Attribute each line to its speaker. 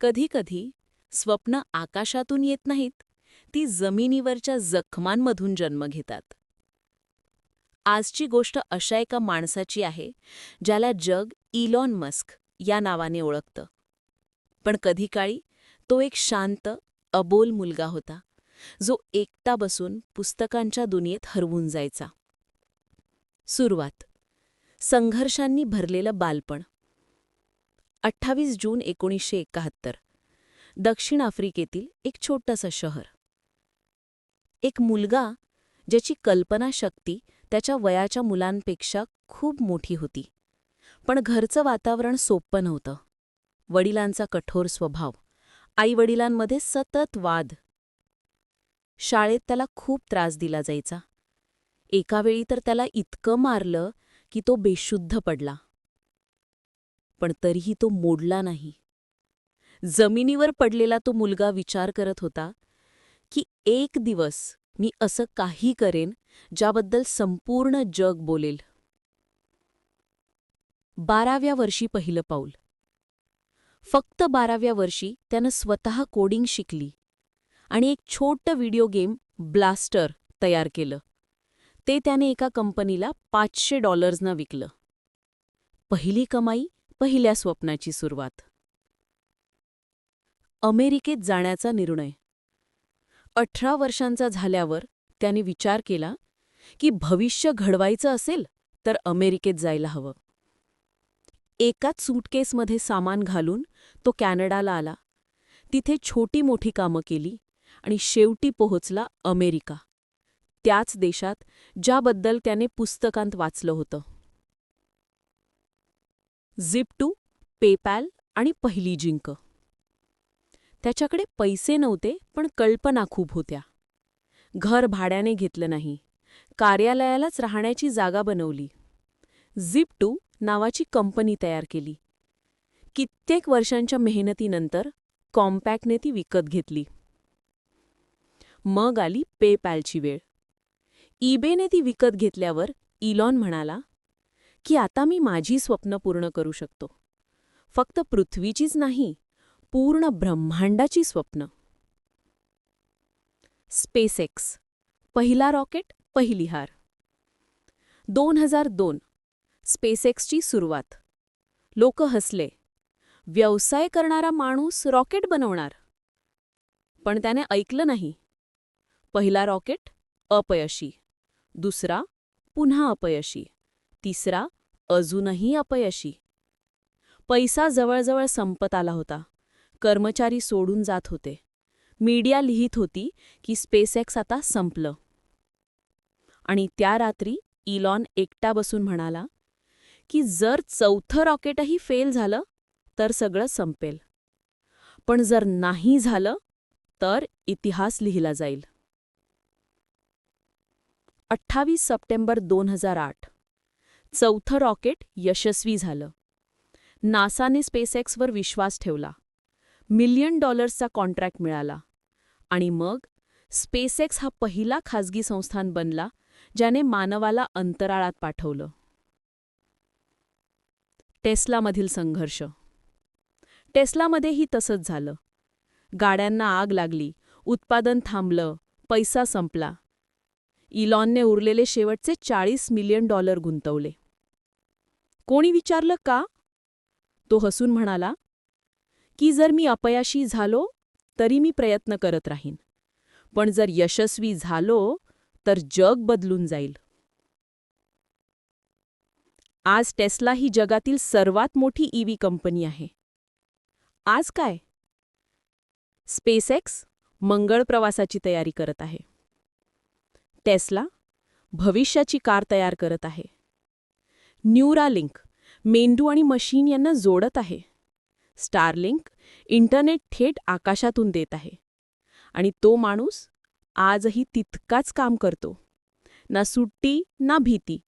Speaker 1: कधीकधी स्वप्न आकाशातून येत नाहीत ती जमिनीवरच्या जखमांमधून जन्म घेतात. आजची गोष्ट अशा एका माणसाची आहे ज्याला जग इलॉन मस्क या नावाने ओळखतं. पण कधी काळी तो एक शांत अबोल मुलगा होता जो एकटा बसून पुस्तकांच्या दुनियेत हरवून जायचा. सुरुवात. संघर्षांनी भरलेलं बालपण. अठ्ठावीस जून एकोणीसशे एकाहत्तर. दक्षिण आफ्रिकेतील एक छोटंसं शहर. एक मुलगा ज्याची कल्पनाशक्ती त्याच्या वयाच्या मुलांपेक्षा खूप मोठी होती. पण घरचं वातावरण सोप्पं नव्हतं. वडिलांचा कठोर स्वभाव आईवडिलांमध्ये सतत वाद. शाळेत त्याला खूप त्रास दिला जायचा. एकावेळी तर त्याला इतकं मारलं की तो बेशुद्ध पडला. पण तरीही तो मोडला नाही. जमिनीवर पडलेला तो मुलगा विचार करत होता की एक दिवस मी असं काही करेन ज्याबद्दल संपूर्ण जग बोलेल. बाराव्या वर्षी पहिलं पाऊल. फक्त बाराव्या वर्षी त्यानं स्वतः कोडिंग शिकली आणि एक छोटं व्हिडिओ गेम ब्लास्टर तयार केलं. ते त्याने एका कंपनीला पाचशे डॉलर्सना विकलं. पहिली कमाई पहिल्या स्वप्नाची सुरुवात. अमेरिकेत जाण्याचा निर्णय. अठरा वर्षांचा झाल्यावर त्याने विचार केला की भविष्य घडवायचं असेल तर अमेरिकेत जायला हवं. एकाच सूटकेसमध्ये सामान घालून तो कॅनडाला आला. तिथे छोटी मोठी कामं केली आणि शेवटी पोहोचला अमेरिका. त्याच देशात ज्याबद्दल त्याने पुस्तकांत वाचलं होतं. झिप्टू पेपॅल आणि पहिली जिंक. त्याच्याकडे पैसे नव्हते पण कल्पना खूप होत्या. घर भाड्याने घेतलं नाही. कार्यालयालाच राहण्याची जागा बनवली. झिप टू नावाची कंपनी तयार केली. कित्येक वर्षांच्या मेहनतीनंतर कॉम्पॅक्टने ती विकत घेतली. मग आली पेपॅलची वेळ. ईबेने ती विकत घेतल्यावर इलॉन म्हणाला की आता मी माझी स्वप्न पूर्ण करू शकतो. फक्त पृथ्वीचीच नाही पूर्ण ब्रह्मांडाची स्वप्न. स्पेसएक्स. पहिला रॉकेट पहिली हार. दोन हजार दोन. स्पेसएक्सची सुरुवात. लोक हसले. व्यवसाय करणारा माणूस रॉकेट बनवणार. पण त्याने ऐकलं नाही. पहिला रॉकेट अपयशी. दुसरा पुन्हा अपयशी. तिसरा अजूनही अपयशी. पैसा जवळजवळ संपत आला होता. कर्मचारी सोडून जात होते. मीडिया लिहित होती की स्पेसएक्स आता संपलं. आणि त्या रात्री इलॉन एकटा बसून म्हणाला की जर चौथं रॉकेटही फेल झालं तर सगळं संपेल. पण जर नाही झालं तर इतिहास लिहिला जाईल. अठ्ठावीस सप्टेंबर दोन हजार आठ. चौथं रॉकेट यशस्वी झालं. नासाने स्पेसएक्सवर विश्वास ठेवला. मिलियन डॉलर्सचा कॉन्ट्रॅक्ट मिळाला. आणि मग स्पेसएक्स हा पहिला खाजगी संस्थान बनला ज्याने मानवाला अंतराळात पाठवलं. टेस्लामधील संघर्ष. टेस्लामध्येही तसंच झालं. गाड्यांना आग लागली उत्पादन थांबलं पैसा संपला. इलॉनने उरलेले शेवटचे चाळीस मिलियन डॉलर गुंतवले. कोणी विचारलं का? तो हसून म्हणाला की जर मी अपयाशी झालो तरी मी प्रयत्न करत राहीन. पण जर यशस्वी झालो तर जग बदलून जाईल. आज टेस्ला ही जगातील सर्वात मोठी ईव्ही कंपनी आहे. आज काय? स्पेसएक्स मंगळ प्रवासाची तयारी करत आहे. टेस्ला भविष्याची कार तयार करत आहे. न्यूरालिंक मेंदू आणि मशीन यांना जोडत आहे. स्टारलिंक इंटरनेट थेट आकाशातून देत आहे. आणि तो माणूस आजही तितकाच काम करतो. ना सुट्टी ना भीती.